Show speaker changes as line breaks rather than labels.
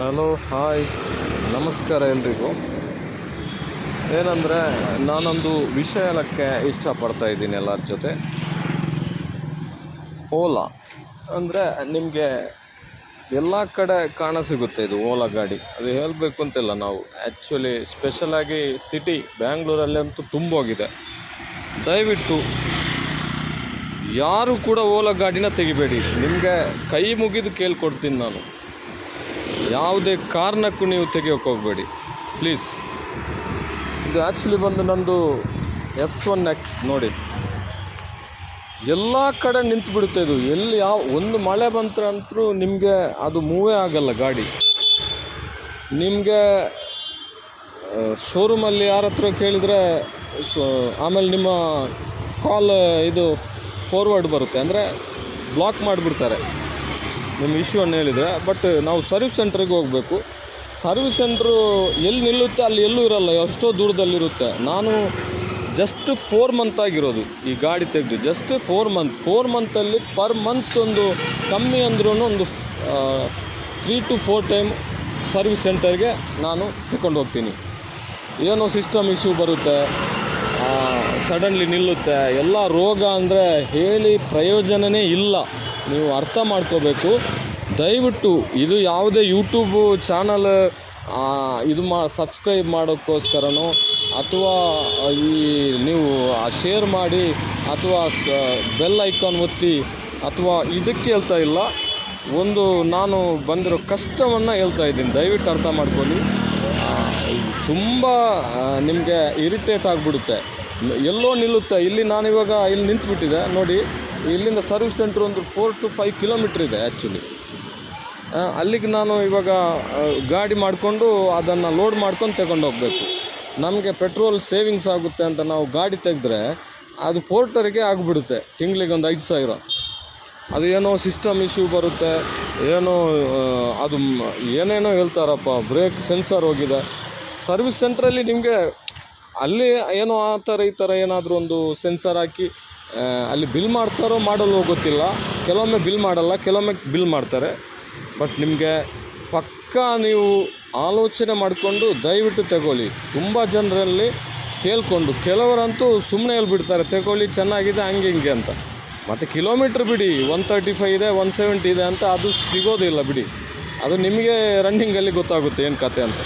Hello, hi. ನಮಸ್ಕಾರ ಎಲ್ರಿಗೂ. ಏನಂದರೆ, ನಾನೊಂದು ವಿಷಯ ಹೇಳೋಕ್ಕೆ ಇಷ್ಟಪಡ್ತಾ ಇದ್ದೀನಿ ಎಲ್ಲರ ಜೊತೆ. ಓಲಾ. ಅಂದರೆ, ನಿಮಗೆ ಎಲ್ಲ ಕಡೆ ಕಾಣ ಸಿಗುತ್ತೆ ಇದು, ಓಲಾ ಗಾಡಿ. ಅದು ಹೇಳಬೇಕು ಅಂತಿಲ್ಲ ನಾವು. ಆ್ಯಕ್ಚುಲಿ ಸ್ಪೆಷಲಾಗಿ ಸಿಟಿ ಬ್ಯಾಂಗ್ಳೂರಲ್ಲಂತೂ ತುಂಬೋಗಿದೆ. ದಯವಿಟ್ಟು ಯಾರು ಕೂಡ ಓಲಾ ಗಾಡಿನ ತೆಗಿಬೇಡಿ. ನಿಮಗೆ ಕೈ ಮುಗಿದು ಕೇಳ್ಕೊಡ್ತೀನಿ ನಾನು. ಯಾವುದೇ ಕಾರಣಕ್ಕೂ ನೀವು ತೆಗಿಯೋಕೆ ಹೋಗಬೇಡಿ. ಪ್ಲೀಸ್ ಇದು ಆ್ಯಕ್ಚುಲಿ ಬಂದು ನಂದು ಎಸ್ ಒನ್ ಎಕ್ಸ್ ನೋಡಿ. ಎಲ್ಲ ಕಡೆ ನಿಂತು ಬಿಡುತ್ತೆ ಇದು. ಎಲ್ಲಿ ಯಾವ ಒಂದು ಮಳೆ ಬಂತಂತರೂ ನಿಮಗೆ ಅದು ಮೂವೇ ಆಗಲ್ಲ ಗಾಡಿ. ನಿಮಗೆ ಶೋರೂಮಲ್ಲಿ ಯಾರ ಹತ್ರ ಕೇಳಿದರೆ ಆಮೇಲೆ ನಿಮ್ಮ ಕಾಲ್ ಇದು ಫಾರ್ವರ್ಡ್ ಬರುತ್ತೆ. ಅಂದರೆ ಬ್ಲಾಕ್ ಮಾಡಿಬಿಡ್ತಾರೆ. ನಿಮ್ಮ ಇಶ್ಯೂವನ್ನು ಹೇಳಿದರೆ ಬಟ್ ನಾವು ಸರ್ವಿಸ್ ಸೆಂಟ್ರಿಗೆ ಹೋಗಬೇಕು. ಸರ್ವಿಸ್ ಸೆಂಟ್ರು ಎಲ್ಲಿ ನಿಲ್ಲುತ್ತೆ, ಅಲ್ಲಿ ಎಲ್ಲೂ ಇರಲ್ಲ, ಎಷ್ಟೋ ದೂರದಲ್ಲಿರುತ್ತೆ. ನಾನು ಜಸ್ಟ್ ಫೋರ್ ಮಂತ್ ಆಗಿರೋದು ಈ ಗಾಡಿ ತೆಗೆದು. ಜಸ್ಟ್ ಫೋರ್ ಮಂತ್ ಫೋರ್ ಮಂತಲ್ಲಿ ಪರ್ ಮಂತ್ ಒಂದು ಕಮ್ಮಿ ಅಂದ್ರೂ ಒಂದು three to four time service ಸೆಂಟರ್ಗೆ ನಾನು ತಗೊಂಡು ಹೋಗ್ತೀನಿ. ಏನೋ ಸಿಸ್ಟಮ್ ಇಶ್ಯೂ ಬರುತ್ತೆ ಸಡನ್ಲಿ ನಿಲ್ಲುತ್ತೆ. ಎಲ್ಲ ರೋಗ ಅಂದರೆ ಹೇಳಿ ಪ್ರಯೋಜನವೇ ಇಲ್ಲ. ನೀವು ಅರ್ಥ ಮಾಡ್ಕೋಬೇಕು. ದಯವಿಟ್ಟು ಇದು ಯಾವುದೇ ಯೂಟ್ಯೂಬು ಚಾನಲ್ ಇದು ಮಾ ಸಬ್ಸ್ಕ್ರೈಬ್ ಮಾಡೋಕ್ಕೋಸ್ಕರನೋ, ಅಥವಾ ಈ, ನೀವು ಶೇರ್ ಮಾಡಿ, ಅಥವಾ ಬೆಲ್ ಐಕಾನ್ ಒತ್ತಿ, ಅಥವಾ ಇದಕ್ಕೆ ಹೇಳ್ತಾ ಇಲ್ಲ. ಒಂದು ನಾನು ಬಂದಿರೋ ಕಷ್ಟವನ್ನು ಹೇಳ್ತಾ ಇದ್ದೀನಿ. ದಯವಿಟ್ಟು ಅರ್ಥ ಮಾಡ್ಕೊಳ್ಳಿ. ತುಂಬ ನಿಮಗೆ ಇರಿಟೇಟ್ ಆಗಿಬಿಡುತ್ತೆ. ಎಲ್ಲೋ ನಿಲ್ಲುತ್ತೆ. ಇಲ್ಲಿ ನಾನಿವಾಗ ಇಲ್ಲಿ ನಿಂತುಬಿಟ್ಟಿದೆ ನೋಡಿ ಇಲ್ಲಿಂದ ಸರ್ವಿಸ್ ಸೆಂಟ್ರ್ ಒಂದು ಫೋರ್ ಟು ಫೈವ್ ಕಿಲೋಮೀಟ್ರ್ ಇದೆ ಆ್ಯಕ್ಚುಲಿ ಅಲ್ಲಿಗೆ ನಾನು ಇವಾಗ ಗಾಡಿ ಮಾಡಿಕೊಂಡು ಅದನ್ನು ಲೋಡ್ ಮಾಡ್ಕೊಂಡು ತಗೊಂಡು ಹೋಗಬೇಕು. ನಮಗೆ ಪೆಟ್ರೋಲ್ ಸೇವಿಂಗ್ಸ್ ಆಗುತ್ತೆ ಅಂತ ನಾವು ಗಾಡಿ ತೆಗೆದ್ರೆ ಅದು ಪೋರ್ಟರಿಗೆ ಆಗಿಬಿಡುತ್ತೆ, ತಿಂಗಳಿಗೆ ಒಂದು ಐದು ಸಾವಿರ. ಅದು ಏನೋ ಸಿಸ್ಟಮ್ ಇಶ್ಯೂ ಬರುತ್ತೆ, ಏನೋ ಅದು ಏನೇನೋ ಹೇಳ್ತಾರಪ್ಪ ಬ್ರೇಕ್ ಸೆನ್ಸರ್ ಹೋಗಿದೆ. ಸರ್ವಿಸ್ ಸೆಂಟ್ರಲ್ಲಿ ನಿಮಗೆ ಅಲ್ಲಿ ಏನೋ ಆ ಥರ ಈ ಥರ ಏನಾದರೂ ಒಂದು ಸೆನ್ಸರ್ ಹಾಕಿ ಅಲ್ಲಿ ಬಿಲ್ ಮಾಡ್ತಾರೋ ಮಾಡಲು ಗೊತ್ತಿಲ್ಲ. ಕೆಲವೊಮ್ಮೆ ಬಿಲ್ ಮಾಡಲ್ಲ, ಕೆಲವೊಮ್ಮೆ ಬಿಲ್ ಮಾಡ್ತಾರೆ. ಬಟ್ ನಿಮಗೆ ಪಕ್ಕಾ ನೀವು ಆಲೋಚನೆ ಮಾಡಿಕೊಂಡು ದಯವಿಟ್ಟು ತಗೊಳ್ಳಿ. ತುಂಬ ಜನರಲ್ಲಿ ಕೇಳಿಕೊಂಡು, ಕೆಲವರಂತೂ ಸುಮ್ಮನೆ ಹೇಳ್ಬಿಡ್ತಾರೆ, ತಗೊಳ್ಳಿ, ಚೆನ್ನಾಗಿದೆ, ಹಂಗೆ, ಹಿಂಗೆ ಅಂತ. ಮತ್ತು ಕಿಲೋಮೀಟ್ರ್ ಬಿಡಿ ಒನ್ ತರ್ಟಿ ಫೈವ್ ಇದೆ ಒನ್ ಸೆವೆಂಟಿ ಇದೆ ಅಂತ ಅದು ಸಿಗೋದಿಲ್ಲ ಬಿಡಿ. ಅದು ನಿಮಗೆ ರನ್ನಿಂಗಲ್ಲಿ ಗೊತ್ತಾಗುತ್ತೆ ಏನು ಕತೆ ಅಂತ.